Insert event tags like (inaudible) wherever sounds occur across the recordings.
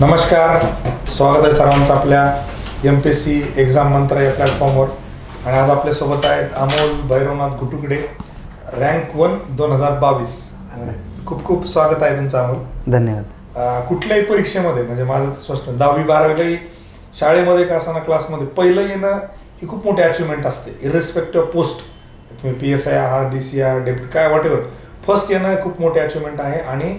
नमस्कार. स्वागत आहे सर्वांचं आपल्या M P S C exam Mantra या प्लॅटफॉर्मवर आणि आज आपल्यासोबत आहेत अमोल भैरवनाथ घुटुकडे रँक वन दोन हजार बावीस. खूप खूप स्वागत आहे तुमचं अमोल. धन्यवाद. कुठल्याही परीक्षेमध्ये म्हणजे माझं स्पष्ट दहावी बारावीलाही शाळेमध्ये का असताना क्लासमध्ये पहिलं येणं ही खूप मोठी अचिव्हमेंट असते. इरेस्पेक्टिव्ह पोस्ट तुम्ही पी एस आय आहात डी सी आर डेप्युटी काय वॉटेवर फर्स्ट येणं खूप मोठी अचिव्हमेंट आहे. आणि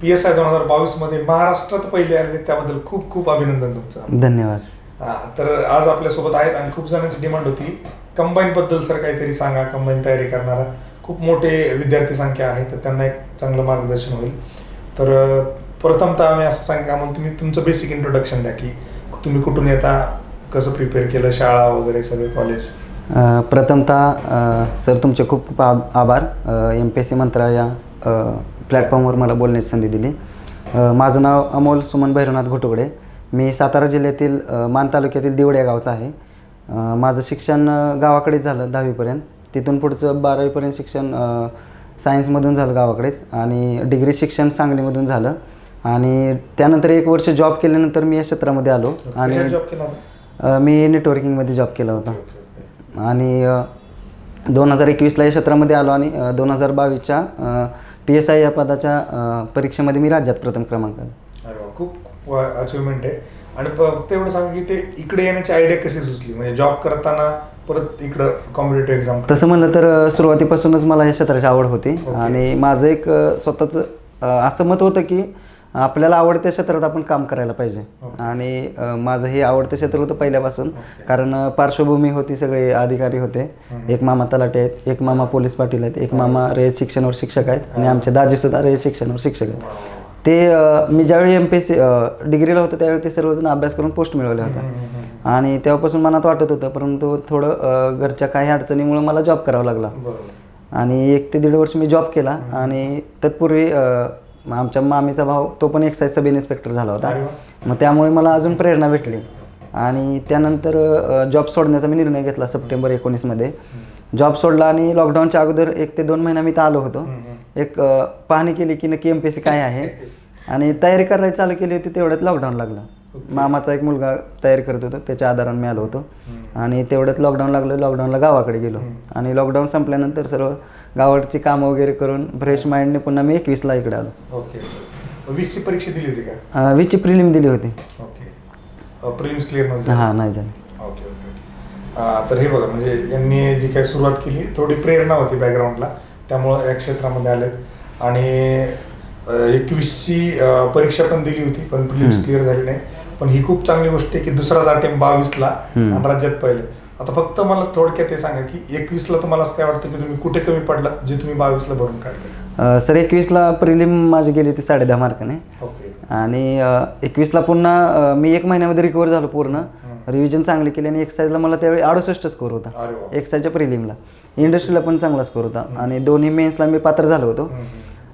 पी एस आय दोन हजार बावीसमध्ये महाराष्ट्रात पहिले आले त्याबद्दल खूप खूप अभिनंदन तुमचं. धन्यवाद. हा, तर आज आपल्यासोबत आहेत आणि खूप जणांची डिमांड होती. कंबाईन बद्दल सर काहीतरी सांगा कंबाईन तयारी करणारा. खूप मोठे विद्यार्थी संख्या आहे तर त्यांना एक चांगलं मार्गदर्शन होईल. तर प्रथमतः मी असं सांगा मग तुम्ही तुमचं बेसिक इंट्रोडक्शन द्या की तुम्ही कुठून येता कसं प्रिपेअर केलं शाळा वगैरे सगळे कॉलेज अ, प्रथमतः अ, सर तुमचे खूप खूप आब- आभार. M P S C Mantra या अ, प्लॅटफॉर्मवर मला बोलण्याची संधी दिली. माझं नाव अमोल सुमन भैरवनाथ घोटुगडे. मी सातारा जिल्ह्यातील मान तालुक्यातील दिवड या गावचा आहे. माझं शिक्षण गावाकडेच झालं दहावीपर्यंत. तिथून पुढचं बारावीपर्यंत शिक्षण सायन्समधून झालं गावाकडेच आणि डिग्री शिक्षण सांगलीमधून झालं. आणि त्यानंतर एक वर्ष जॉब केल्यानंतर मी या क्षेत्रामध्ये आलो आणि जॉब केला मी नेटवर्किंगमध्ये जॉब केला होता. आणि दोन हजार एकवीसला या क्षेत्रामध्ये आलो आणि दोन हजार बावीसच्या पी एस आय या पदाच्या अ, परीक्षेमध्ये मी राज्यात प्रथम क्रमांक आलो. अरे वा, खूप अचिव्हमेंट आहे आणि प- फक्त एवढं सांगा की ते इकडे येण्याची आयडिया कशी सुचली म्हणजे जॉब करताना परत इकडं कॉम्पिटेटिव्ह एक्झाम तसं म्हणलं तर अ, सुरुवातीपासूनच मला या क्षेत्राची आवड होती ओके. आणि माझं एक अ, स्वतःचं अ, असं मत होतं की आपल्याला आवडत्या क्षेत्रात आपण काम करायला पाहिजे. ओके. आणि माझं हे आवडतं क्षेत्र होतं पहिल्यापासून. कारण पार्श्वभूमी होती सगळे अधिकारी होते. एक मामा तलाटे आहेत एक मामा पोलीस पाटील आहेत एक मामा रयत शिक्षणावर शिक्षक आहेत आणि आमचे दाजी सुद्धा रयत शिक्षणावर शिक्षक आहेत. ते मी ज्यावेळी एम पी एस सी डिग्रीला होतो त्यावेळी ते सर्वजण अभ्यास करून पोस्ट मिळवल्या होत्या. आणि तेव्हापासून मनात वाटत होतं परंतु थोडं घरच्या काही अडचणीमुळे मला जॉब करावा लागला. आणि एक ते दीड वर्ष मी जॉब केला आणि तत्पूर्वी अ, आमच्या मामीचा भाऊ तो पण एक्साईज सब इन्स्पेक्टर झाला होता. मग त्यामुळे मला अजून प्रेरणा भेटली. आणि त्यानंतर जॉब सोडण्याचा मी निर्णय घेतला सप्टेंबर एकोणीसमध्ये जॉब सोडला आणि लॉकडाऊनच्या अगोदर एक ते दोन महिना मी तर आलो होतो. एक पाहणी केली की नक्की एम पी सी काय आहे. आणि तयारी करायला चालू केली होती तेवढ्यात लॉकडाऊन लागलं. मामाचा एक मुलगा तयारी करत होता त्याच्या आधारानं मी आलो होतो. आणि तेवढ्यात लॉकडाऊन लागलं लॉकडाऊनला गावाकडे गेलो. आणि लॉकडाऊन संपल्यानंतर सर्व गावाकडची कामं वगैरे करून फ्रेश माइंडने पुन्हा मी एकवीसला इकडे आलो. ओके वीसची परीक्षा दिली होती का? वीसची प्रिलिम दिली होती. ओके प्रिलिम्स क्लिअर नव्हती हां नाही झाली. ओके ओके तर हे बघा म्हणजे यांनी जी काही सुरुवात केली थोडी प्रेरणा होती बॅकग्राऊंडला त्यामुळं या क्षेत्रामध्ये आलेत. आणि एकवीसची परीक्षा पण दिली होती पण प्रिलिम्स. क्लिअर झाली नाही. पण ही खूप चांगली गोष्ट आहे की दुसराच अटेम्प बावीसला हम्म. आणि राज्यात पहिले. आता फक्त मला थोडक्यात हे सांगा की एकवीसला तुम्हाला असं काय वाटतं की तुम्ही कुठे कमी पडलात जे तुम्ही बावीसला भरून काढले? अ, सर एकवीसला प्रिलिम माझी गेली होती साडे दहा मार्काने. ओके. आणि अ, एकवीसला पुन्हा अ, मी एक महिन्यामध्ये रिकवर झालो पूर्ण. रिव्हिजन चांगली केली आणि एक्साईजला मला त्यावेळी अडुसष्ट स्कोर होता. अरे वा एक्साईजच्या प्रिलिमला. इंडस्ट्रीला पण चांगला स्कोर होता. आणि दोन्ही मेन्सला मी पात्र झालो होतो. हम्म.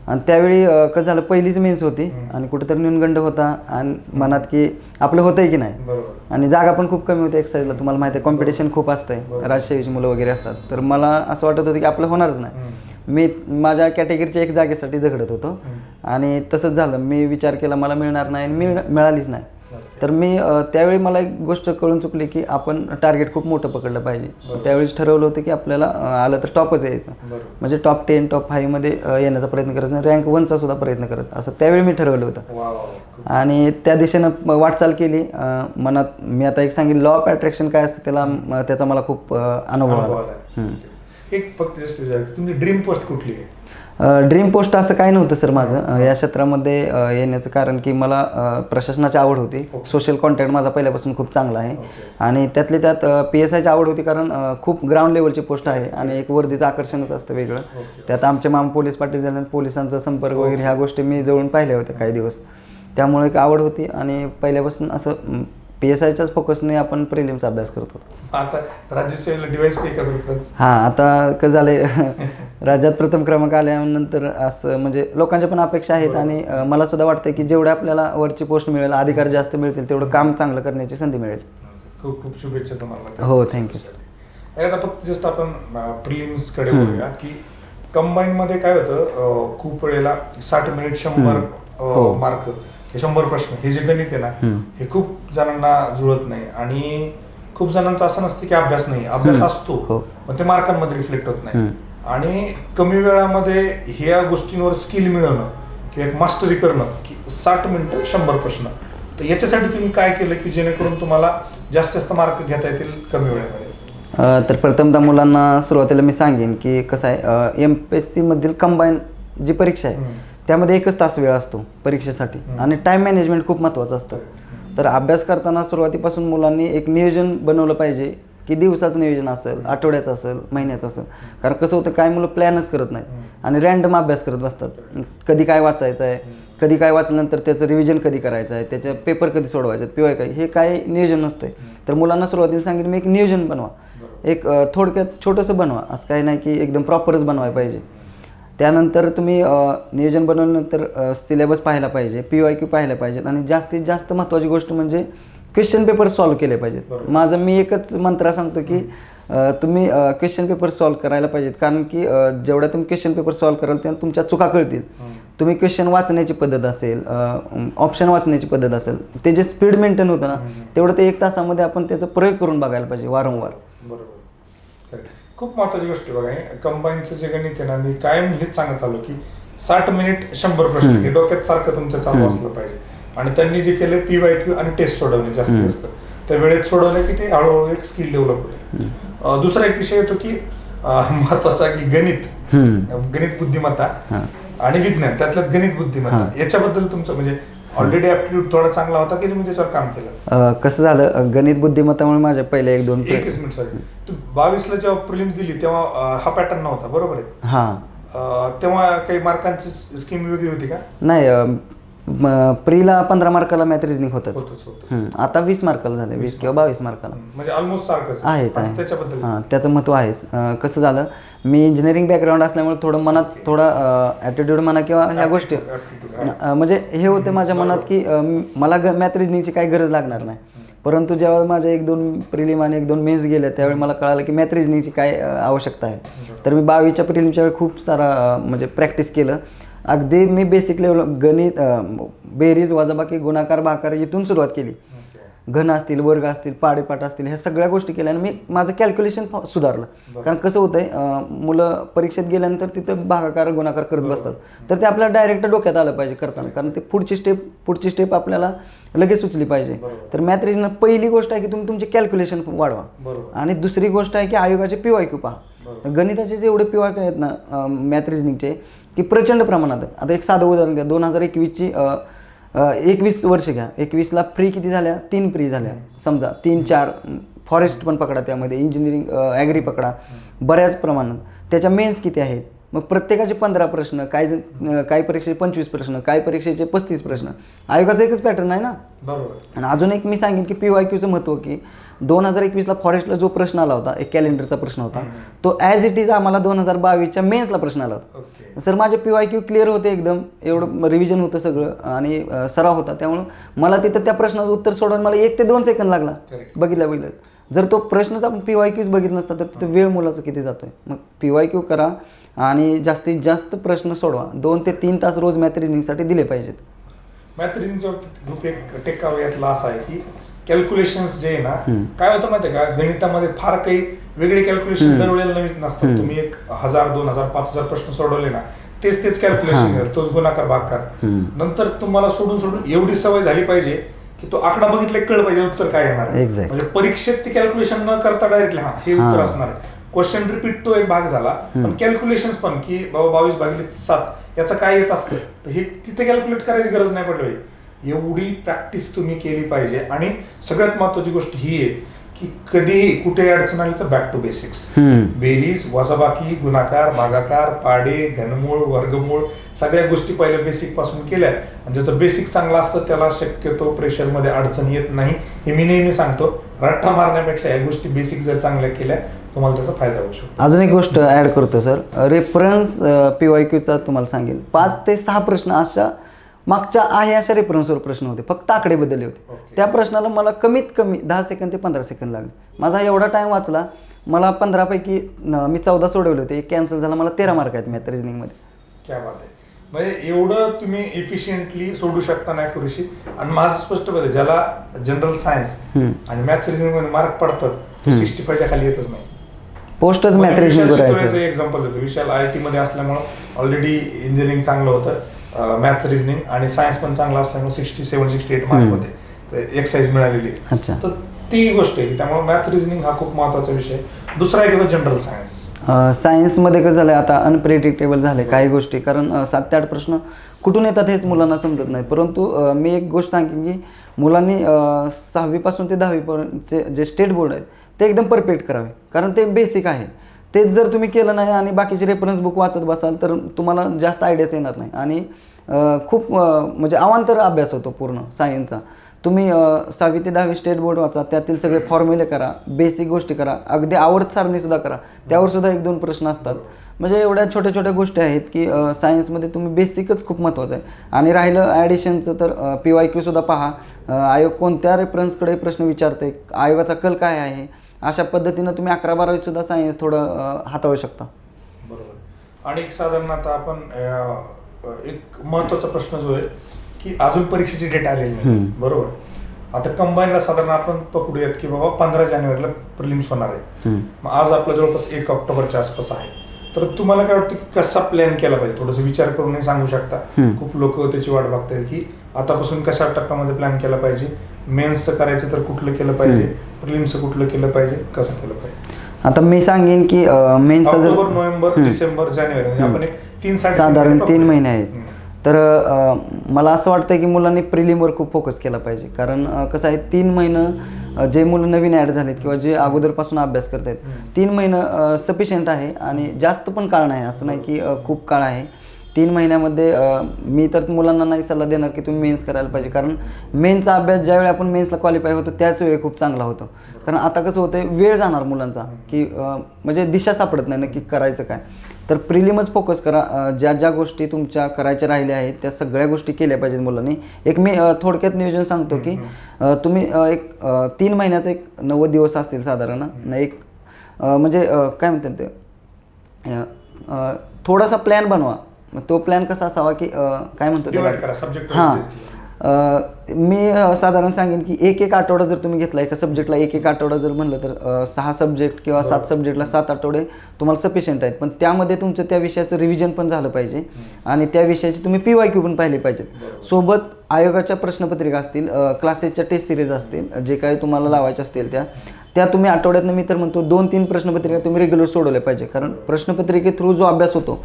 आणि त्यावेळी अ, कसं झालं पहिलीच मेन्स होती आणि कुठेतरी न्यूनगंड होता आणि मनात की आपलं होतंय की नाही. बरोबर. आणि जागा पण खूप कमी होती एक्साईजला तुम्हाला माहिती आहे कॉम्पिटिशन खूप असतंय. राजसेवेची मुलं वगैरे असतात. तर मला असं वाटत होतं की आपलं होणारच नाही. मी माझ्या कॅटेगरीच्या एक जागेसाठी झगडत होतो. आणि तसंच झालं. मी विचार केला मला मिळणार नाही आणि मिळ मिळालीच नाही. तर मी त्यावेळी मला एक गोष्ट कळून चुकली की आपण टार्गेट खूप मोठं पकडलं पाहिजे. त्यावेळीच ठरवलं होतं की आपल्याला आलं तर टॉपच यायचं. म्हणजे टॉप टेन टॉप फाईव्हमध्ये येण्याचा प्रयत्न करायचा रँक वनचा सुद्धा प्रयत्न करायचा. असं त्यावेळी मी ठरवलं होतं. आणि त्या दिशेनं वाटचाल केली. मनात मी आता एक सांगेन लॉ ऑफ अट्रॅक्शन काय असतं त्याला त्याचा मला खूप अनुभव आला. एक फक्त जस्ट विचार तुमची ड्रीम पोस्ट कुठली आहे? ड्रीम पोस्ट असं काही नव्हतं सर माझं. या क्षेत्रामध्ये येण्याचं कारण की मला प्रशासनाची आवड होती. सोशल कॉन्टॅक्ट माझा पहिल्यापासून खूप चांगला आहे. आणि त्यातले त्यात पी एस आयची आवड होती कारण खूप ग्राउंड लेवलची पोस्ट आहे आणि एक वर्दीचं आकर्षणच असतं वेगळं. त्यात आमचे मामा पोलीस पाटील झाले पोलिसांचा संपर्क वगैरे ह्या गोष्टी मी जवळून पाहिल्या होत्या काही दिवस. त्यामुळे एक आवड होती आणि पहिल्यापासून असं पी एस आयच्याच फोकसने आपण प्रिलिमचा अभ्यास करतो आता राज्यसेवेला पे हां आता कसं झालंय (laughs) राज्यात प्रथम क्रमांक आल्यानंतर असं म्हणजे लोकांच्या पण अपेक्षा आहेत आणि मला सुद्धा वाटतं की जेवढे आपल्याला वरची पोस्ट मिळेल अधिकार जास्त मिळतील तेवढं काम चांगलं करण्याची संधी मिळेल. खूप खूप शुभेच्छा तुम्हाला. हो, you, हे आता फक्त जस्ट आपण प्रिलिम्सकडे बोलूया की कंबाईन मध्ये काय होतं खूप वेळेला साठ मिनिट शंभर. मार्क हे शंभर प्रश्न हे जे गणित आहे ना. हे खूप जणांना जुळत नाही आणि खूप जणांचं असं नसतं की अभ्यास नाही अभ्यास. असतो हो. पण ते मार्कांमध्ये रिफ्लेक्ट होत नाही. आणि कमी वेळामध्ये ह्या गोष्टींवर स्किल मिळवणं किंवा एक मास्टरी करणं की साठ मिनिटं शंभर प्रश्न तर याच्यासाठी तुम्ही काय केलं की जेणेकरून तुम्हाला जास्तीत जास्त मार्क घेता येतील कमी वेळेमध्ये तर प्रथमतः मुलांना सुरुवातीला मी सांगेन की कसं आहे एम पी एस सीमधील कंबाईन जी परीक्षा आहे. त्यामध्ये एकच तास वेळ असतो परीक्षेसाठी. आणि टाईम मॅनेजमेंट खूप महत्त्वाचं असतं. तर अभ्यास करताना सुरुवातीपासून मुलांनी एक नियोजन बनवलं पाहिजे की दिवसाचं नियोजन असेल आठवड्याचं असेल महिन्याचं असेल. कारण कसं होतं काय मुलं प्लॅनच करत नाहीत. आणि रँडम अभ्यास करत बसतात. कधी काय वाचायचं आहे कधी काय वाचल्यानंतर त्याचं रिव्हिजन कधी करायचं आहे त्याचे पेपर कधी सोडवायचे आहेत पिवाय काय हे काय नियोजन नसतंय. तर मुलांना सुरुवातीला सांगितलं मी एक नियोजन बनवा. एक थोडक्यात छोटंसं बनवा. असं काही नाही की एकदम प्रॉपरच बनवायला पाहिजे. त्यानंतर तुम्ही नियोजन बनवल्यानंतर सिलेबस पाहायला पाहिजे पी वाय क्यू पाहायला पाहिजेत आणि जास्तीत जास्त महत्त्वाची गोष्ट म्हणजे क्वेश्चन पेपर सॉल्व्ह केले पाहिजेत. माझं मी एकच मंत्र सांगतो की तुम्ही क्वेश्चन पेपर सॉल्व्ह करायला पाहिजेत. कारण की जेवढ्या तुम्ही क्वेश्चन पेपर सॉल्व्ह कराल तेव्हा तुमच्या चुका कळतील. तुम्ही क्वेश्चन वाचण्याची पद्धत असेल ऑप्शन वाचण्याची पद्धत असेल ते जे स्पीड मेंटेन होतं ना तेवढं ते एक तासामध्ये आपण त्याचा प्रयोग करून बघायला पाहिजे वारंवार. बरोबर. खूप महत्वाची गोष्ट बघा हे कंबाईनचं जे गणित आहे ना मी कायम हेच सांगत आलो की साठ मिनिट शंभर प्रश्न हे डोक्यात सारखं तुमचं चालू असलं पाहिजे. आणि त्यांनी जे केलं पी वाय क्यू आणि टेस्ट सोडवणे जास्तीत जास्त. त्या वेळेत सोडवलं की ते हळूहळू एक स्किल डेव्हलप होते दुसरा एक विषय येतो की महत्त्वाचा की गणित. गणित बुद्धिमत्ता. आणि विज्ञान त्यातलं गणित बुद्धिमत्ता. याच्याबद्दल तुमचं म्हणजे ऑलरेडी ऍप्टिट्यूड थोडा चांगला होता की तुम्ही त्याच्यावर काम केलं? अ, कसं झालं? गणित बुद्धिमत्तामुळे माझ्या पहिले एक दोन एकच मिनिट सॉरी तू बावीसला जेव्हा प्रिलिम्स दिली तेव्हा अं, हा पॅटर्न नव्हता बरोबर आहे? हां. अं, तेव्हा काही मार्कांची स्कीम वेगळी होती का? नाही अ, म, प्रीला पंधरा मार्काला मॅथ रिजनिंग होतच. होतच होत हम्म, आता वीस मार्काला झाले वीस किंवा बावीस मार्काला. म्हणजे ऑलमोस्ट सारखंच आहेच आहे. हां त्याचं महत्त्व आहेच. अं, कसं झालं मी इंजिनिअरिंग बॅकग्राऊंड असल्यामुळे थोडं मनात थोडा ॲटिट्यूड म्हणा किंवा ह्या गोष्टी अं, म्हणजे हे होते माझ्या मनात की अं, मला ग मॅथ रिजनिंगची काही गरज लागणार नाही. परंतु जेव्हा माझ्या एक दोन प्रिलिम आणि एक दोन मेन्स गेल्या त्यावेळी मला कळालं की मॅथ रिजनिंगची काय अं, आवश्यकता आहे. तर मी बावीसच्या प्रिलिमच्या वेळी खूप सारा अं, म्हणजे प्रॅक्टिस केलं. अगदी मी बेसिक लेवल गणित बेरीज वजाबाकी गुणाकार भाकार इथून सुरुवात केली. घन असतील वर्ग असतील पाडेपाठ असतील ह्या सगळ्या गोष्टी केल्या आणि मी माझं कॅल्क्युलेशन सुधारलं. कारण कसं होतंय अं, मुलं परीक्षेत गेल्यानंतर तिथं भागाकार गुणाकार करत बसतात. तर ते आपल्याला डायरेक्ट डोक्यात आलं पाहिजे करताना. कारण ते पुढची स्टेप पुढची स्टेप आपल्याला लगेच सुचली पाहिजे. तर मॅथ रिजन पहिली गोष्ट आहे की तुम्ही तुमचे कॅल्क्युलेशन वाढवा. आणि दुसरी गोष्ट आहे की आयोगाचे पी वाय क्यू पहा. गणिताचे जेवढे पी वाय क्यू आहेत ना मॅथ रिजनिंगचे की प्रचंड प्रमाणात आहे. आता एक साधं उदाहरण घ्या. दोन हजार एकवीसची एकवीस वर्ष घ्या. एकवीसला फ्री किती झाल्या? तीन फ्री झाल्या. समजा तीन चार फॉरेस्ट पण पकडा त्यामध्ये. इंजिनिअरिंग ॲग्री पकडा. बऱ्याच प्रमाणात. त्याच्या मेन्स किती आहेत? मग प्रत्येकाचे पंधरा प्रश्न जण- अं, काही परीक्षेचे पंचवीस प्रश्न काही परीक्षेचे पस्तीस प्रश्न आयोगाचं एकच पॅटर्न आहे ना? बरोबर. आणि अजून एक मी सांगेन की पी वाय क्यूचं महत्त्व की दोन हजार एकवीसला फॉरेस्टला जो प्रश्न आला होता एक कॅलेंडरचा प्रश्न होता तो ॲज इट इज आम्हाला दोन हजार बावीसच्या मेन्सला प्रश्न आला होता. सर माझे पी वाय क्यू क्लिअर होते एकदम एवढं रिव्हिजन होतं सगळं आणि सराव होता त्यामुळं मला तिथं त्या प्रश्नाचं उत्तर सोडून मला एक ते दोन सेकंद लागला. बघितलं बघितलं. जर तो प्रश्नच आपण पी वाय क्यूज बघितला नसता तर तिथं वेळ मुलाचा किती जातोय? मग पी वाय क्यू करा आणि जास्तीत जास्त प्रश्न सोडवा. दोन ते तीन तास रोज मॅथ रिजनिंगसाठी दिले पाहिजेत. मॅथ ग्रुप एक टेकावे यातला असा आहे की कॅल्क्युलेशन्स जे आहे ना काय होतं माहिती आहे का? गणितामध्ये फार काही वेगळे कॅल्क्युलेशन दरवेळेला नवीन नसतात. तुम्ही एक हजार दोन हजार पाच हजार प्रश्न सोडवले ना तेच तेच कॅल्क्युलेशन तोच गुणाकार भागकार. नंतर तुम्हाला सोडून सोडून एवढी सवय झाली पाहिजे की तो आकडा बघितला कळ पाहिजे उत्तर काय येणार आहे. Exact. म्हणजे परीक्षेत ते कॅल्क्युलेशन न करता डायरेक्टली हा हे उत्तर असणार आहे. क्वेश्चन रिपीट तो एक भाग झाला पण कॅल्क्युलेशन पण की बाबा बावीस भागिले सात याचं काय येत असतं? तर हे तिथे कॅल्क्युलेट करायची गरज नाही पडली. एवढी प्रॅक्टिस तुम्ही केली पाहिजे. आणि सगळ्यात महत्वाची गोष्ट ही आहे की कधीही कुठे अडचण आली तर बॅक टू बेसिक्स बेरीज वजाबाकी गुणाकार भागाकार पाडे घनमूळ वर्गमूळ सगळ्या गोष्टी पहिल्या बेसिकपासून केल्या. आणि ज्याचं बेसिक चांगलं असतं त्याला शक्यतो प्रेशरमध्ये अडचण येत नाही. हे मी नेहमी सांगतो. रट्टा मारण्यापेक्षा या गोष्टी बेसिक जर चांगल्या केल्या तुम्हाला त्याचा फायदा होऊ शकतो. अजून एक गोष्ट ॲड करतो सर रेफरन्स पी वाय क्यूचा तुम्हाला सांगेल. पाच ते सहा प्रश्न अशा मागच्या आहे अशा रेफरन्सवर प्रश्न होते. फक्त आकडे बदलले होते. त्या प्रश्नाला मला कमीत कमी दहा सेकंद ते पंधरा सेकंद लागले. माझा एवढा टाइम वाचला मला पंधरापैकी मी चौदा सोडवले होते. एक कॅन्सल झाला मला तेरा मार्क आहेत मॅथ रिजनिंगमध्ये क्या बात आहे. म्हणजे एवढं तुम्ही इफिशियंटली सोडू शकता नाही पुरेशी. आणि माझं स्पष्ट पद्धत ज्याला जनरल सायन्स. आणि मॅथ्स रिझनिंगमध्ये मार्क पडतात. सिक्स्टी फायच्या खाली येतच नाही. पोस्टच मॅथ रिजनिंग एक्झाम्पल देतो. विशाल आय टी मध्ये असल्यामुळे ऑलरेडी इंजिनिअरिंग चांगलं होतं. मॅथ रिझनिंग आणि सायन्स पण चांगलं असल्यामुळे sixty seven sixty eight mark hmm. मध्ये एक्साईज मिळालेली. तर ती गोष्ट आहे त्यामुळे मॅथ रिझनिंग हा खूप महत्त्वाचा विषय. दुसरा एक जनरल सायन्स सायन्समध्ये कसं झालं आता अनप्रेडिक्टेबल झाले काही गोष्टी. कारण सात ते आठ प्रश्न कुठून येतात हेच मुलांना समजत नाही. परंतु मी एक गोष्ट सांगेन की मुलांनी सहावीपासून ते दहावीपर्यंतचे जे स्टेट बोर्ड आहेत ते एकदम परफेक्ट करावे. कारण ते बेसिक आहे. तेच जर तुम्ही केलं नाही आणि बाकीचे रेफरन्स बुक वाचत बसाल तर तुम्हाला जास्त आयडियाच येणार नाही. आणि खूप म्हणजे अवांतर अभ्यास होतो पूर्ण सायन्सचा तुम्ही सहावी ते दहावी स्टेट बोर्ड वाचा त्यातील सगळे फॉर्म्युले करा बेसिक गोष्टी करा अगदी आवड सारणीसुद्धा करा. त्यावर सुद्धा एक दोन प्रश्न असतात. म्हणजे एवढ्या छोट्या छोट्या गोष्टी आहेत की सायन्समध्ये तुम्ही बेसिकच खूप महत्त्वाचं आहे. आणि राहिलं ॲडिशनचं तर पी वाय क्यूसुद्धा पहा. आयोग कोणत्या रेफरन्सकडे प्रश्न विचारते आयोगाचा कल काय आहे? अशा पद्धतीनं तुम्ही अकरा बारावीत सुद्धा सायन्स थोडं हाताळू शकता. बरोबर. आणि एक साधारण आता आपण एक महत्त्वाचा प्रश्न जो आहे की अजून परीक्षेची डेट आलेली नाही. बरोबर. आता कंबाईनला साधारण आपण पकडूयात की बाबा पंधरा जानेवारीला प्रिलिम्स होणार आहे. मग आज आपला जवळपास एक ऑक्टोबरच्या आसपास आहे. तर तुम्हाला काय वाटतं की कसा प्लॅन केला पाहिजे? थोडंसं विचार करून सांगू शकता. खूप लोक त्याची वाट बघतात की आतापासून कशा टप्प्यामध्ये प्लॅन केला पाहिजे? मेन्सचं करायचं तर कुठलं केलं पाहिजे? प्रिलिम्सचं कुठलं केलं पाहिजे? कसं केलं पाहिजे? आता मी सांगेन की मेन्सचा जर ऑक्टोबर नोव्हेंबर. डिसेंबर जानेवारी म्हणजे आपण एक तीन साडे साधारण तीन महिने आहेत. तर अ, मला असं वाटतं की मुलांनी प्रिलिमवर खूप फोकस केला पाहिजे. कारण अ, कसं आहे तीन महिनं अ, जे मुलं नवीन ॲड झालेत किंवा जे अगोदरपासून अभ्यास करत आहेत. तीन महिनं सफिशियंट आहे आणि जास्त पण काळ नाही. असं नाही की अ, खूप काळ आहे. तीन महिन्यामध्ये मी तर मुलांना नाही सल्ला देणार की तुम्ही मेन्स करायला पाहिजे. कारण मेन्सचा अभ्यास ज्यावेळी आपण मेन्सला क्वालिफाय होतो त्याच वेळी खूप चांगला होतो. कारण आता कसं होतं वेळ जाणार मुलांचा की म्हणजे दिशा सापडत नाही नक्की करायचं काय. तर प्रिलिमच फोकस करा. ज्या ज्या गोष्टी तुमच्या करायच्या राहिल्या आहेत त्या सगळ्या गोष्टी केल्या पाहिजेत मुलांनी. एक मी थोडक्यात नियोजन सांगतो की तुम्ही एक तीन महिन्याचा एक नव्वद दिवस असतील साधारण एक म्हणजे काय म्हणतात ते थोडासा प्लॅन बनवा. मग तो प्लॅन कसा असावा की काय म्हणतो हां. मी साधारण सांगेन की एक एक आठवडा जर तुम्ही घेतला एका सब्जेक्टला एक एक आठवडा जर म्हणलं तर सहा सब्जेक्ट किंवा सात सब्जेक्टला सात आठवडे तुम्हाला सफिशियंट आहेत. पण त्यामध्ये तुमचं त्या विषयाचं रिव्हिजन पण झालं पाहिजे आणि त्या विषयाची तुम्ही पी वाय क्यू पण पाहिले पाहिजेत. सोबत आयोगाच्या प्रश्नपत्रिका असतील क्लासेसच्या टेस्ट सिरीज असतील जे काही तुम्हाला लावायच्या असतील त्या त्या तुम्ही आठवड्यातनं मी तर म्हणतो दोन तीन प्रश्नपत्रिका तुम्ही रेग्युलर सोडवल्या पाहिजे. कारण प्रश्नपत्रिके थ्रू जो अभ्यास होतो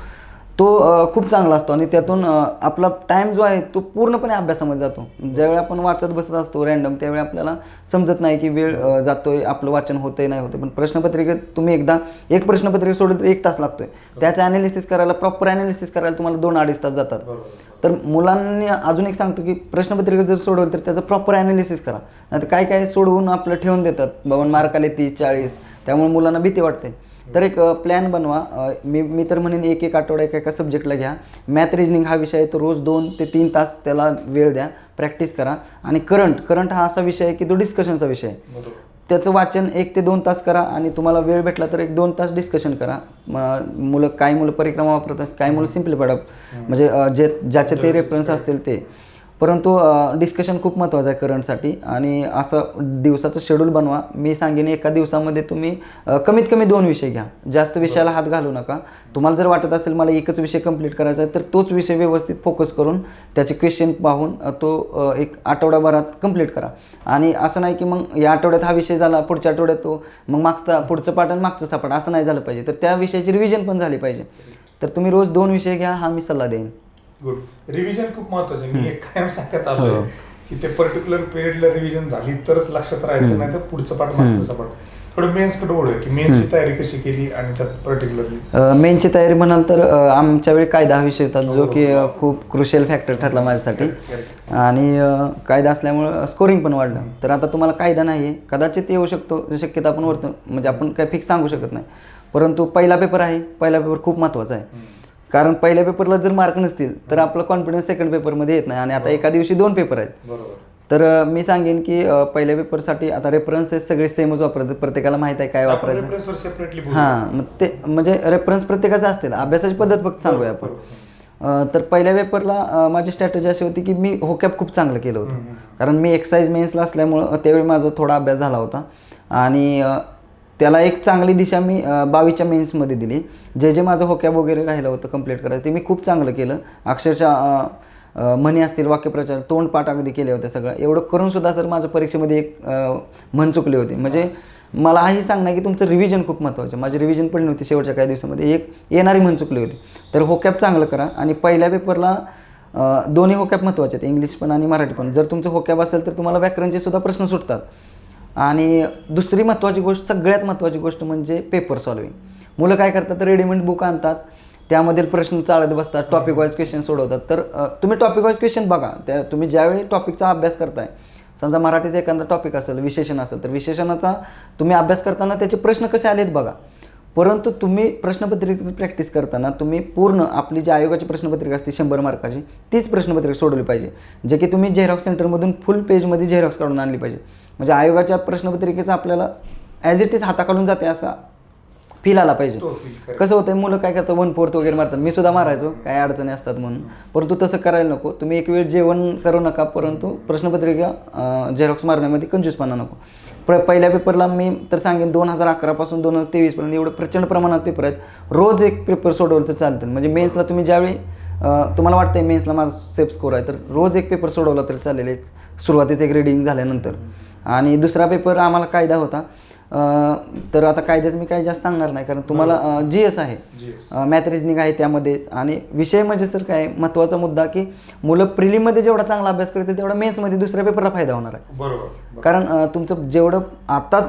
तो खूप चांगला असतो आणि त्यातून आपला टाईम जो आहे तो पूर्णपणे अभ्यासामध्ये जातो. ज्यावेळी आपण वाचत बसत असतो रॅन्डम त्यावेळी आपल्याला समजत नाही की वेळ जातोय आपलं वाचन होतंय नाही होतंय. पण प्रश्नपत्रिकेत तुम्ही एकदा एक प्रश्नपत्रिका सोडलं तर एक तास लागतोय. त्याचं ॲनालिसिस करायला प्रॉपर ॲनालिसिस करायला तुम्हाला दोन अडीच तास जातात. तर मुलांनी अजून एक सांगतो की प्रश्नपत्रिका जर सोडवली तर त्याचं प्रॉपर ॲनालिसिस करा. नाही तर काय काय सोडवून आपलं ठेवून देतात. बाबा मार्क आले तीस चाळीस. त्यामुळे मुलांना भीती वाटते. तर एक प्लॅन बनवा. मी मी तर म्हणेन एक एक आठवडा एका एका सब्जेक्टला घ्या. मॅथ रिजनिंग हा विषय आहे तो रोज दोन ते तीन तास त्याला वेळ द्या. प्रॅक्टिस करा. आणि करंट करंट हा असा विषय आहे की तो डिस्कशनचा विषय आहे. त्याचं वाचन एक ते दोन तास करा आणि तुम्हाला वेळ भेटला तर एक दोन तास डिस्कशन करा. मुलं काही मुलं परिक्रमा वापरत असतात काही मुलं सिम्प्लिफाईड म्हणजे अ, जे ज्याचे ते रेफरन्स असतील ते. परंतु डिस्कशन खूप महत्त्वाचं आहे करंटसाठी आणि असं दिवसाचं शेड्यूल बनवा. मी सांगेन एका दिवसामध्ये तुम्ही कमीत कमी दोन विषय घ्या. जास्त विषयाला हात घालू नका. तुम्हाला जर वाटत असेल मला एकच विषय कंप्लीट करायचा आहे तर तोच विषय व्यवस्थित फोकस करून त्याचे क्वेश्चन पाहून तो एक आठवड्याभरात कंप्लीट करा. आणि असं नाही की मग या आठवड्यात हा विषय झाला पुढच्या आठवड्यात तो. मग मागचा पुढचं पाठ आणि मागचं सापाट असं नाही झालं पाहिजे. तर त्या विषयाची रिव्हिजन पण झाली पाहिजे. तर तुम्ही रोज दोन विषय घ्या हा मी सल्ला देईन. गुड रिव्हिजन खूप महत्वाचं मी एक कायम सांगत आलोय हो. की ते पर्टिक्युलर पिरियडला रिव्हिजन झाली तरच लक्षात राहायचं नाही तर पुढचं पाठ मागचं सपाट. थोडं की मेन्सची तयारी कशी केली आणि त्यात पर्टिक्युलरली अ, मेनची तयारी म्हणाल तर आमच्या वेळी कायदा हा विषय होता जो की अ, खूप क्रुशियल फॅक्टर ठरला माझ्यासाठी. आणि कायदा असल्यामुळं स्कोरिंग पण वाढलं. तर आता तुम्हाला कायदा नाही कदाचित येऊ शकतो शक्यता आपण वरतो म्हणजे आपण काय फिक्स सांगू शकत नाही. परंतु पहिला पेपर आहे. पहिला पेपर खूप महत्त्वाचा आहे. कारण पहिल्या पेपरला जर मार्क नसतील तर आपला कॉन्फिडन्स सेकंड पेपरमध्ये येत नाही. आणि आता एका दिवशी दोन पेपर आहेत. तर मी सांगेन की पहिल्या पेपरसाठी आता रेफरन्सेस सगळे सेमच वापरतात. प्रत्येकाला माहीत आहे काय वापरायचं. हां मग ते म्हणजे रेफरन्स प्रत्येकाचा असतील. अभ्यासाची पद्धत फक्त सांगूया आपण. तर पहिल्या पेपरला माझी स्ट्रॅटेजी अशी होती की मी होकॅप खूप चांगलं केलं होतं. कारण मी एक्साईज मेन्सला असल्यामुळं त्यावेळी माझा थोडा अभ्यास झाला होता. आणि त्याला एक चांगली दिशा मी बावीच्या बावीसच्या मेन्समध्ये दिली. जे जे माझं होकॅब वगैरे राहिलं होतं कंप्लीट करायचं ते मी खूप चांगलं केलं. अक्षरशः म्हणी असतील वाक्यप्रचार तोंडपाठ अगदी केले होते सगळं. एवढं करूनसुद्धा सर माझ्या परीक्षेमध्ये एक म्हण चुकली होती. म्हणजे मला हे सांगणं की तुमचं रिव्हिजन खूप महत्त्वाचं माझी रिव्हिजन पडली नव्हती शेवटच्या काही दिवसामध्ये. एक येणारी म्हण चुकली होती. तर होकॅप चांगलं करा. आणि पहिल्या पेपरला दोन्ही होकॅप महत्त्वाचे आहेत. इंग्लिश पण आणि मराठी पण. जर तुमचं होकॅप असेल तर तुम्हाला व्याकरणचे सुद्धा प्रश्न सुटतात. आणि दुसरी महत्त्वाची गोष्ट सगळ्यात महत्त्वाची गोष्ट म्हणजे पेपर सॉल्विंग मुलं काय करतात रेडीमेड बुक आणतात. त्यामधील प्रश्न चाळत बसतात टॉपिक वाईज क्वेश्चन सोडवतात. तर तुम्ही टॉपिक वाईज क्वेश्चन बघा. त्या तुम्ही ज्यावेळी टॉपिकचा अभ्यास करताय समजा मराठीचा एखादा टॉपिक असेल विशेषण असेल तर विशेषणाचा तुम्ही अभ्यास करताना त्याचे प्रश्न कसे आलेत बघा. परंतु तुम्ही प्रश्नपत्रिकेची प्रॅक्टिस करताना तुम्ही पूर्ण आपली जी आयोगाची प्रश्नपत्रिका असते शंभर मार्काची तीच प्रश्नपत्रिका सोडवली पाहिजे. जे की तुम्ही झेरॉक्स सेंटरमधून फुल पेजमध्ये झेरॉक्स काढून आणली पाहिजे. म्हणजे आयोगाच्या प्रश्नपत्रिकेचा आपल्याला ॲज इट इज हाताखालून जाते असा फील आला पाहिजे. कसं होतं मुलं काय करतात वन फोर्थ वगैरे मारतात. मी सुद्धा मारायचो काय अडचणी असतात म्हणून. परंतु तसं करायला नको. तुम्ही एक वेळ जेवण करू नका परंतु प्रश्नपत्रिका झेरॉक्स मारण्यामध्ये कंजूसपणा नको. प्र पहिल्या पेपरला मी तर सांगेन दोन हजार अकरापासून दोन हजार तेवीसपर्यंत एवढं प्रचंड प्रमाणात पेपर आहेत. रोज एक पेपर सोडवलं तर चालतं. म्हणजे मेन्सला तुम्ही ज्यावेळी तुम्हाला वाटतंय मेन्सला माझा सेफ स्कोर आहे तर रोज एक पेपर सोडवला तरी चालेल. एक सुरुवातीचं एक रिडिंग झाल्यानंतर. आणि दुसरा पेपर आम्हाला कायदा होता. तर आता कायद्याचं मी काही जास्त सांगणार नाही कारण तुम्हाला जी एस आहे. मॅथ रिजनिंग आहे त्यामध्येच. आणि विषय म्हणजे सर काय महत्त्वाचा मुद्दा की मुलं प्रिलिममध्ये जेवढा चांगला अभ्यास करतील तेवढा मेन्समध्ये दुसऱ्या पेपरला फायदा होणार आहे. बरोबर कारण तुमचं जेवढं आता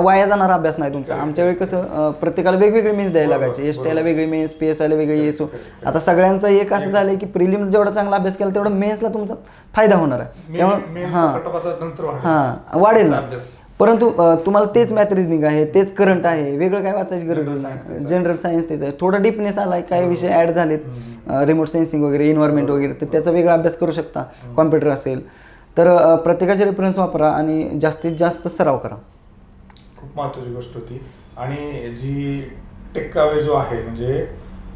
वाया जाणारा अभ्यास नाही तुमचा. आमच्या वेळी कसं प्रत्येकाला वेगवेगळे मेन्स द्यायला लागायचे. एस टीला वेगळी मेन्स पी एस आयला वेगळी एसो आता सगळ्यांचं एक असं झालं की प्रिलिम जेवढा चांगला अभ्यास केला तेवढा मेन्सला तुमचा फायदा होणार आहे. मेन्स हां. हां. वाढेल ना. परंतु तुम्हाला तेच मॅथ रिजनिंग आहे तेच करंट आहे वेगळं काय वाचायची गरज नाही. जनरल सायन्स तेच आहे. थोडा डिपनेस आलाय काही विषय ॲड झालेत. रिमोट सेन्सिंग वगैरे इन्व्हायरमेंट वगैरे तर त्याचा वेगळा अभ्यास करू शकता. कॉम्प्युटर असेल. तर प्रत्येकाचे रेफरन्स वापरा आणि जास्तीत जास्त सराव करा. खूप महत्वाची गोष्ट होती. आणि जी टेक्कावे जो आहे म्हणजे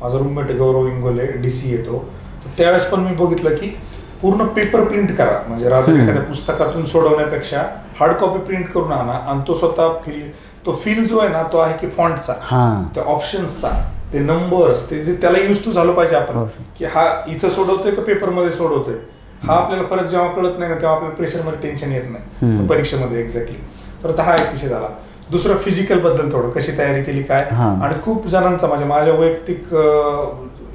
माझा roommate Gaurav Ingole D C येतो. तर त्यावेळेस पण मी बघितलं की पूर्ण पेपर प्रिंट करा. म्हणजे हम्म. एखाद्या पुस्तकातून सोडवण्यापेक्षा हार्ड कॉपी प्रिंट करून आणा आणि तो स्वतः फील तो फील जो आहे ना तो आहे की फॉन्टचा हां. त्या ऑप्शन्सचा ते नंबर्स ते जे त्याला युज टू झालं पाहिजे हो, आपण sir. की हा इथं सोडवतोय का पेपरमध्ये सोडवतोय? हा आपल्याला फरक जेव्हा कळत नाही ना तेव्हा आपल्याला प्रेशरमध्ये टेन्शन येत नाही. परीक्षेमध्ये एक्झॅक्टली तर हा एक विषय झाला. दुसरं फिजिकलबद्दल थोडं. कशी तयारी केली काय? हा. आणि खूप जणांचा म्हणजे माझ्या वैयक्तिक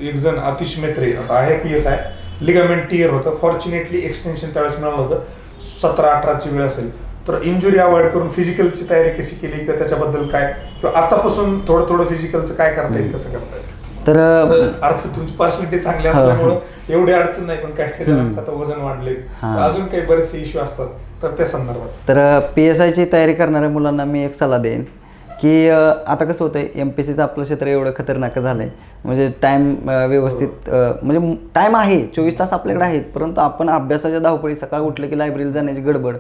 एक जण आतिश मेत्रे आता आहे पी एस आहे लिगामेंट टियर होतं. फॉर्च्युनेटली एक्सटेन्शन त्यावेळेस मिळालं होतं. सतरा अठराची वेळ असेल. तर इंजुरी अवॉइड करून फिजिकलची तयारी कशी केली किंवा त्याच्याबद्दल काय? किंवा आतापासून थोडं थोडं फिजिकलचं काय करता येईल कसं करता येईल तर अ, अर्थ तुमची पर्सनॅलिटी चांगली हो, असल्यामुळं एवढी अडचण नाही पण काही काही जणांचं आता वजन वाढले हा. अजून काही बरेचसे इश्यू असतात तर त्या संदर्भात. तर पी एस आयची तयारी करणाऱ्या मुलांना मी एक सल्ला देईन की आता कसं होतं एम पी सीचं आपलं क्षेत्र एवढं खतरनाक झालं आहे म्हणजे टाईम व्यवस्थित अ, म्हणजे टाईम आहे चोवीस तास आपल्याकडे आहेत परंतु आपण अभ्यासाच्या धावपळी सकाळ उठलं की लायब्ररीला जाण्याची गडबड.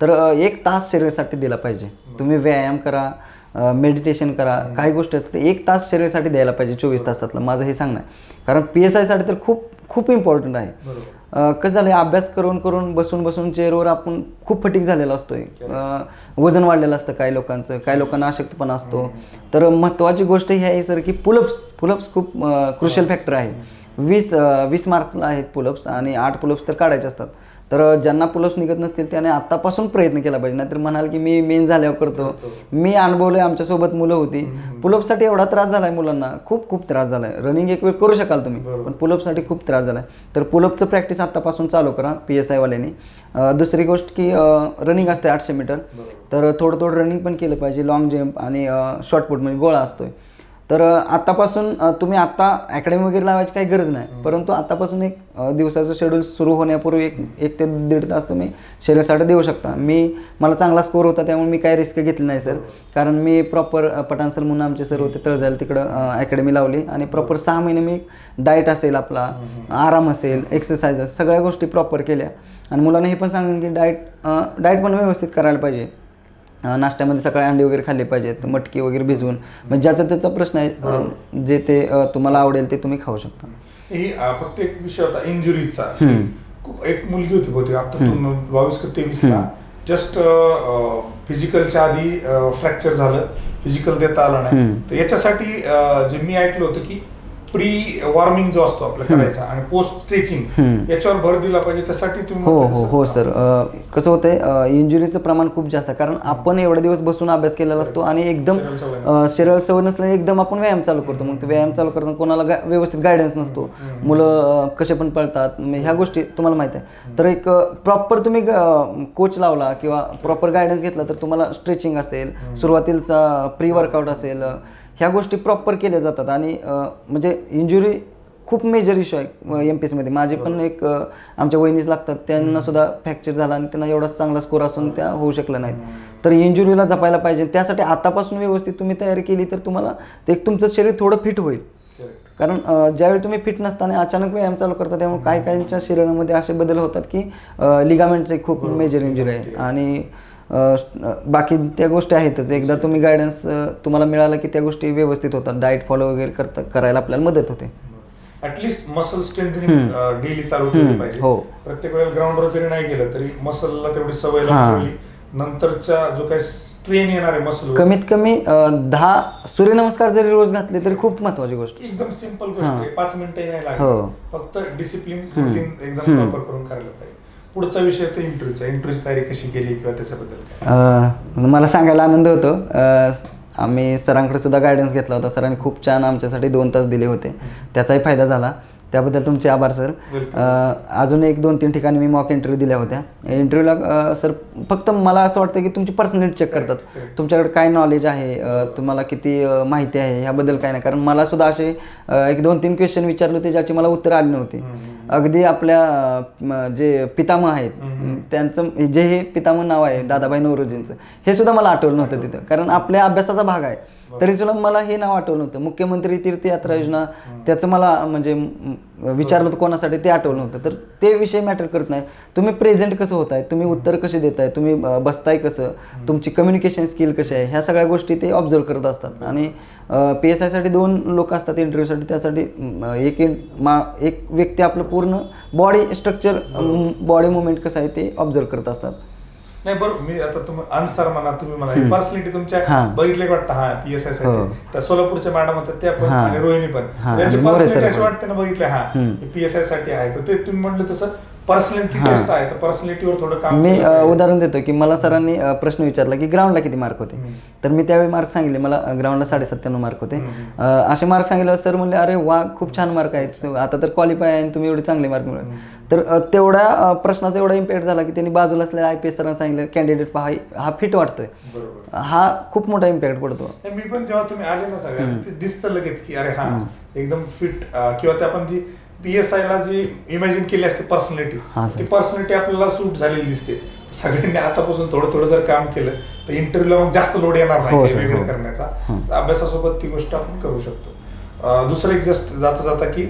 तर एक तास शरीरासाठी दिला पाहिजे. तुम्ही व्यायाम करा मेडिटेशन करा काही गोष्टी असतात एक तास शरीरासाठी द्यायला पाहिजे चोवीस तासातलं. माझं हे सांगणं आहे. कारण पी एस आयसाठी तर खूप खूप इम्पॉर्टंट आहे. कसं झालं अभ्यास करून करून बसून बसून चेअरवर आपण खूप फटीक झालेला असतोय. वजन वाढलेलं असतं काही लोकांचं काही लोकांना अशक्तपणा असतो. तर महत्त्वाची गोष्ट ही आहे सर की पुलप्स पुलप्स खूप क्रुशियल फॅक्टर आहे. वीस वीस मार्कला आहेत पुलप्स आणि आठ पुलप्स तर काढायचे असतात. तर ज्यांना पुलप्स निघत नसतील त्याने आत्तापासून प्रयत्न केला पाहिजे. नाहीतर म्हणाल की मी मेन झाल्यावर करतो. मी अनुभवलं आमच्यासोबत मुलं होती. पुलपसाठी एवढा त्रास झालाय मुलांना. खूप खूप त्रास झालाय. रनिंग एक वेळ करू शकाल तुम्ही. पण पुलपसाठी खूप त्रास झालाय. तर पुलपचं प्रॅक्टिस आत्तापासून चालू करा पी एस आयवाल्यांनी दुसरी गोष्ट की रनिंग असते आठशे मीटर. तर थोडं थोडं रनिंग पण केलं पाहिजे. लॉंग जम्प आणि शॉर्टपुट म्हणजे गोळा असतोय. तर अं, तुम्ही आत्ता अकॅडमी वगैरे लावायची काही गरज नाही. परंतु आत्तापासून एक दिवसाचं शेड्यूल सुरू होण्यापूर्वी एक एक ते दीड तास तुम्ही शरीरासाठी देऊ शकता. मी मला चांगला स्कोर होता त्यामुळे मी काही रिस्क घेतली नाही सर कारण मी प्रॉपर पटान्सल म्हणून आमचे सर होते तळजायला तिकडं अकॅडमी लावली. आणि प्रॉपर सहा महिने मी डाएट असेल आपला आराम असेल एक्सरसाइज सगळ्या गोष्टी प्रॉपर केल्या. आणि मुलांना हे पण सांगेन की डाएट डाएट पण व्यवस्थित करायला पाहिजे. नाश्त्यामध्ये सकाळी अंडी वगैरे खाल्ली पाहिजेत मटकी वगैरे भिजवून. म्हणजे ज्याचा त्याचा प्रश्न आहे जे ते तुम्हाला आवडेल ते तुम्ही खाऊ शकता. ही फक्त एक विषय होता इंजुरीचा. खूप एक मुलगी होती बहुतेक आता बावीस का तेवीस ला. जस्ट फिजिकलच्या आधी फ्रॅक्चर झालं. फिजिकल देता आलं नाही. तर याच्यासाठी जे मी ऐकलं होतं की प्री वॉर्मिंग जो असतो आपला करायचा आणि पोस्ट स्ट्रेचिंग. याच्यावर भर दिला पाहिजे त्यासाठी तुम्ही हो हो? हो सर. कसं होतंय इंजुरीचं प्रमाण खूप जास्त कारण आपण एवढे दिवस बसून अभ्यास केलेला असतो आणि एकदम शरीराला सवय नसल्याने एकदम आपण व्यायाम चालू करतो. मग ते व्यायाम चालू करताना कोणाला व्यवस्थित गायडन्स नसतो. मुलं कसे पण पळतात. ह्या गोष्टी तुम्हाला माहिती आहे. तर एक प्रॉपर तुम्ही कोच लावला किंवा प्रॉपर गायडन्स घेतला तर तुम्हाला स्ट्रेचिंग असेल सुरुवातीचा प्री वर्कआउट असेल ह्या गोष्टी प्रॉपर केल्या जातात. आणि म्हणजे इंजुरी खूप मेजर इश्यू आहे एम पी एसमध्ये माझे पण एक आमच्या वहिनीच लागतात. त्यांना सुद्धा फ्रॅक्चर झाला आणि त्यांना एवढा चांगला स्कोर असून त्या होऊ शकल्या नाहीत. तर इंजुरीला जपायला पाहिजे. त्यासाठी आतापासून व्यवस्थित तुम्ही तयारी केली तर तुम्हाला ते एक तुमचं शरीर थोडं फिट होईल. कारण ज्यावेळी तुम्ही फिट नसताना अचानक व्यायाम चालू करता त्यामुळे काही काहींच्या शरीरामध्ये असे बदल होतात की लिगामेंटचे खूप. मेजर इंजुरी आहे. आणि बाकी त्या गोष्टी आहेतच. एकदा तुम्ही गायडन्स तुम्हाला मिळालं की त्या गोष्टी व्यवस्थित होतात. डाएट फॉलो वगैरे करता करायला आपल्याला मदत होते. ऍटलिस्ट मसल स्ट्रेंथनिंग डेली चालू ठेवली हम्म, पाहिजे. हो. प्रत्येक वेळेला ग्राउंडवर जरी नाही गेलं तरी मसलला तेवढी सवय हा. लावून ठेवली. नंतरच्या जो काही स्ट्रेन येणार आहे मसल कमीत कमी दहा सूर्यनमस्कार जरी रोज घातले तरी खूप महत्वाची गोष्ट. एकदम सिंपल गोष्ट आहे. पाच मिनिटं नाही हो. लागत फक्त डिसिप्लिन रुटीन एकदम प्रॉपर करून करायला पाहिजे. पुढचा विषय तर इंटरव्ह्यूचा इंटरव्ह्यूची तयारी कशी केली किंवा त्याच्याबद्दल म्हणजे मला सांगायला आनंद होतो. आम्ही सरांकडे सुद्धा गायडन्स घेतला होता. सरांनी खूप छान आमच्यासाठी दोन तास दिले होते. त्याचाही फायदा झाला. त्याबद्दल तुमचे आभार सर. अजून एक दोन तीन ठिकाणी मी मॉक इंटरव्ह्यू दिल्या होत्या. इंटरव्ह्यूला सर फक्त मला असं वाटतं की तुमची पर्सनॅलिटी चेक करतात. तुमच्याकडे काय नॉलेज आहे? तुम्हाला किती माहिती आहे? ह्याबद्दल काय नाही. कारण मला सुद्धा असे एक दोन तीन क्वेश्चन विचारले होते ज्याची मला उत्तर आली नव्हती. अगदी आपल्या जे पितामह आहेत त्यांचं जे हे पितामह नाव आहे दादाभाई नवरोजींचं हे सुद्धा मला आठवलं नव्हतं तिथं. कारण आपल्या अभ्यासाचा भाग आहे. तरी सुद्धा मला हे नाव आठवलं नव्हतं. मुख्यमंत्री तीर्थयात्रा योजना त्याचं मला म्हणजे विचारलं होतं कोणासाठी ते आठवलं नव्हतं. तर ते विषय मॅटर करत नाही. तुम्ही प्रेझेंट कसं होत आहे तुम्ही उत्तर कसे देताय? तुम्ही अ, बसताय कसं? तुमची कम्युनिकेशन स्किल कशी आहे? ह्या सगळ्या गोष्टी ते ऑब्झर्व करत असतात. आणि पी एस आयसाठी दोन लोक असतात इंटरव्ह्यूसाठी त्यासाठी एक मा एक व्यक्ती आपलं पूर्ण बॉडी स्ट्रक्चर बॉडी मुवमेंट कसं आहे ते ऑब्झर्व करत असतात. नाही बरोबर मी आता तुम्ही अन्सर म्हणा तुम्ही म्हणा पर्सनॅलिटी तुमच्या हा. बघितले वाटतं हा पी एस आय हो. साठी त्या सोलापूरच्या मॅडम होत्या त्या पण हा. आणि रोहिणी पण हा, त्यांची आणि मोरे पर्सनॅलिटी अशी पण. वाटते ना बघितले हा पी एस आयसाठी आहे तर ते तुम्ही म्हटलं तसं पर्सनॅलिटी हा. टेस्ट आहे तर पर्सनॅलिटीवर थोडं काम मी अ. उदाहरण देतो की मला सरांनी अ, प्रश्न विचारला की ग्राउंडला किती मार्क होते? तर मी त्यावेळी मार्क सांगितले मला ग्राउंडला साडेसत्त्याण्णव मार्क होते. अ, असे मार्क सांगितलं सर म्हणले अरे वा खूप छान मार्क आहेत. आता तर क्वालिफाय आहे आणि तुम्ही एवढे चांगले मार्क मिळवले. तर अ, तेवढ्या अ, प्रश्नाचा एवढा इम्पॅक्ट झाला की त्यांनी बाजूला असलेल्या आय पी एस सरांना सांगितलं कॅन्डिडेट पहा हा फिट वाटतोय. बरोबर. हा खूप मोठा इम्पॅक्ट पडतो. नाही, मी पण जेव्हा तुम्ही आले ना सगळ्या ते दिसतं लगेच की अरे हा एकदम फिट किंवा ते आपण जी पीएसआय ला जी इमॅजिन केली असते पर्सनॅलिटी हा. ती पर्सनॅलिटी आपल्याला सूट झालेली दिसते. सगळ्यांनी आतापासून थोडं थोडं जर काम केलं तर इंटरव्ह्यूला मग जास्त लोड येणार नाही हो, काही वेगळं हो. करण्याचा. तर अभ्यासासोबत ती गोष्ट आपण करू शकतो. अं, दुसरं एक जस्ट जाता जाता की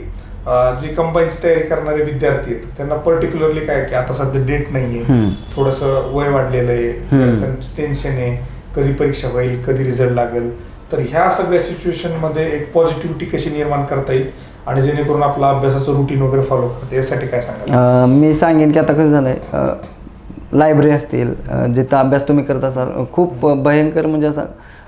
अं, जी कंबाईनची तयारी करणारे विद्यार्थी आहेत त्यांना पर्टिक्युलरली काय की आता सध्या डेट नाहीये. हम्म. थोडस वय वाढलेलं आहे. हम्म. टेन्शन आहे. कधी परीक्षा होईल कधी रिझल्ट लागेल. तर ह्या सगळ्या सिच्युएशनमध्ये एक पॉझिटिव्हिटी कशी निर्माण करता येईल? आणि जेणेकरून आपला अभ्यासाचं रुटीन वगैरे फॉलो करता यासाठी काय सांगाल? अ, मी सांगेन की आता कसं झालंय लायब्ररी असतील अ, जिथं अभ्यास तुम्ही करत असाल अ, खूप भयंकर म्हणजे असं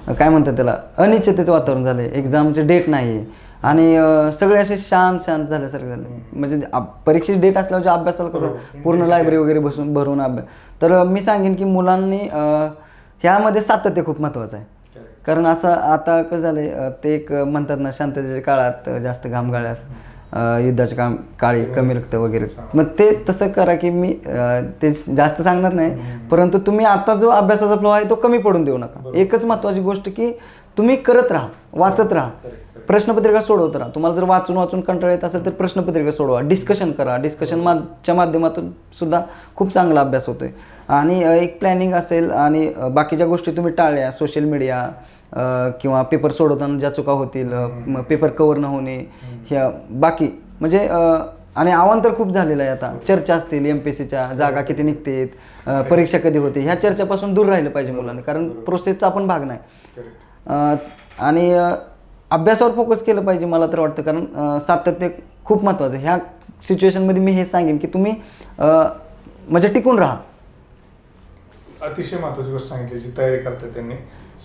अ, काय म्हणतात त्याला अनिश्चिततेचं वातावरण झालंय एक्झामचे डेट नाही आहे आणि अ, सगळे असे शांत शांत झाल्यासारखे झाले म्हणजे आ- परीक्षेची डेट असल्यावर जे अभ्यासाला कसं. पूर्ण लायब्ररी वगैरे बसून भरून अभ्यास तर अ, मी सांगेन की मुलांनी अ, ह्यामध्ये सातत्य खूप महत्त्वाचं आहे. कारण असं आता कसं झालंय अ, ते एक म्हणतात ना शांततेच्या काळात जास्त घाम गाळ्यास अ, युद्धाच्या काम काळी कमी रक्त वगैरे. मग ते तसं करा की मी ते जास्त सांगणार नाही परंतु तुम्ही आता जो अभ्यासाचा फ्लो आहे तो कमी पडून देऊ नका. एकच महत्वाची गोष्ट की तुम्ही करत राहा वाचत राहा. प्रश्नपत्रिका सोडवत राहा तुम्हाला जर वाचून वाचून कंटाळा येत असेल तर प्रश्नपत्रिका सोडवा. डिस्कशन करा. डिस्कशन च्या माध्यमातून सुद्धा खूप चांगला अभ्यास होतोय. आणि अ, एक प्लॅनिंग असेल आणि बाकीच्या गोष्टी तुम्ही टाळल्या. सोशल मीडिया किंवा पेपर सोडवताना ज्या चुका होतील पेपर कवर न होणे ह्या बाकी. म्हणजे आणि आव्हान तर खूप झालेलं आहे आता. चर्चा असतील एम पी सीच्या जागा किती निघतेत परीक्षा कधी होते ह्या चर्चापासून दूर राहिलं पाहिजे मुलांनी. कारण प्रोसेसचा आपण भाग नाही. आणि अभ्यासावर फोकस केलं पाहिजे मला तर वाटतं. कारण सातत्य खूप महत्त्वाचं आहे. ह्या सिच्युएशनमध्ये मी हे सांगेन की तुम्ही म्हणजे टिकून राहा. अतिशय महत्वाची गोष्ट सांगितली जी तयारी करते त्यांनी.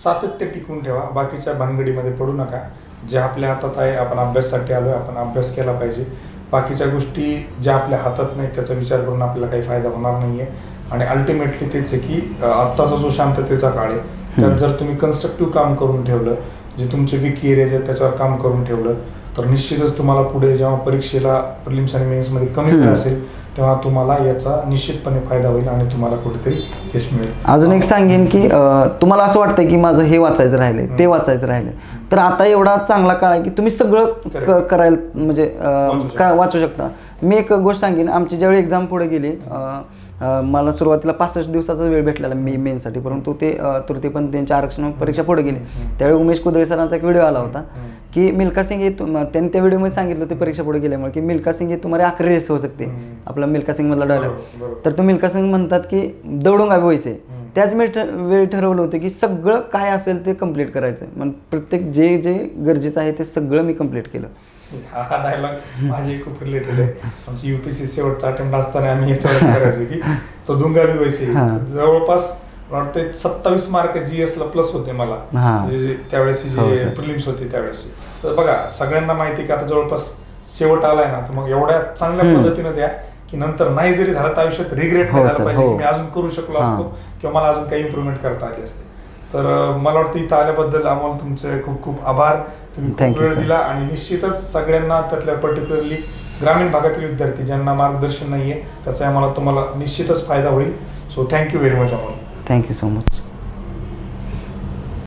सातत्य टिकून ठेवा. बाकीच्या भानगडीमध्ये पडू नका. जे आपल्या हातात आहे आपण अभ्यासासाठी आलोय आपण अभ्यास केला पाहिजे. बाकीच्या गोष्टी ज्या आपल्या हातात नाही त्याचा विचार करून आपल्याला काही फायदा होणार नाहीये. आणि अल्टिमेटली तेच आहे की आत्ताचा जो शांततेचा काळ आहे त्यात जर तुम्ही कन्स्ट्रक्टिव्ह काम करून ठेवलं जे तुमचे वीक एरियाज आहेत त्याच्यावर काम करून ठेवलं तर निश्चितच तुम्हाला पुढे जेव्हा परीक्षेला प्रिलिम्स आणि मेन्समध्ये कमी. असेल तेव्हा तुम्हाला याचा निश्चितपणे फायदा होईल आणि तुम्हाला कुठेतरी यश मिळेल. अजून एक सांगेन की अं, तुम्हाला असं वाटतं की माझं हे वाचायचं राहिले ते वाचायचं राहिले तर आता एवढा चांगला काळ आहे की तुम्ही सगळं क-. करायला म्हणजे अं, शकता. का वाचू शकता. मी एक गोष्ट सांगेन आमची ज्यावेळी एक्झाम पुढे गेली अं, अं, मला सुरुवातीला पासष्ट दिवसाचा वेळ भेटलेला मी मेनसाठी परंतु ते अं, तृतीयपंथीयांच्या त्यांची आरक्षण परीक्षा पुढे गेली. त्यावेळी उमेश कुदळे सरांचा एक व्हिडिओ आला होता की मिल्का सिंग हे तुम- त्यांनी त्या व्हिडिओमध्ये सांगितलं होते परीक्षा पुढे गेल्यामुळे की मिल्का सिंग हे तुम्हाला आखरी रेस हो सकते हम्म. आपला मिल्का सिंग मधला बरोबर, डायलॉग. तर तो मिल्का सिंग म्हणतात की दौडून गावी व्हायचे त्याच वेळी ठ- वेळी ठरवलं होतं की सगळं काय असेल ते कंप्लीट करायचं मग प्रत्येक जे जे गरजेचं आहे ते सगळं मी कंप्लीट केलं हा हा डायलॉग माझे खूप रिलेटेड आहे आमची युपीसी शेवटचा अटेम्प्ट असताना आम्ही करायचो की तो दुंगावी वैसे हा. जवळपास वाटतं सत्तावीस मार्क जीएस ला प्लस होते मला हा. म्हणजे त्यावेळेस हो, जे. प्रिलिम्स होते त्यावेळेस तर बघा सगळ्यांना माहिती की आता जवळपास शेवट आलाय ना तर मग एवढ्या चांगल्या. पद्धतीने द्या की नंतर नाही जरी झालं तर आयुष्यात रिग्रेट हो, नाही झालं सर, पाहिजे हो. की मी अजून करू शकलो हा. असतो किंवा मला अजून काही इम्प्रुव्हमेंट करता आली असते तर अं, मला वाटतं इथं आल्याबद्दल अमोल तुमचे खूप खूप आभार तुम्ही Thank खूप you, वेळ sir. दिला आणि निश्चितच सगळ्यांना त्यातल्या पर्टिक्युलरली ग्रामीण भागातील विद्यार्थी ज्यांना मार्गदर्शन नाहीये त्याचा आम्हाला तुम्हाला निश्चितच फायदा होईल so thank you very much Amol thank you so much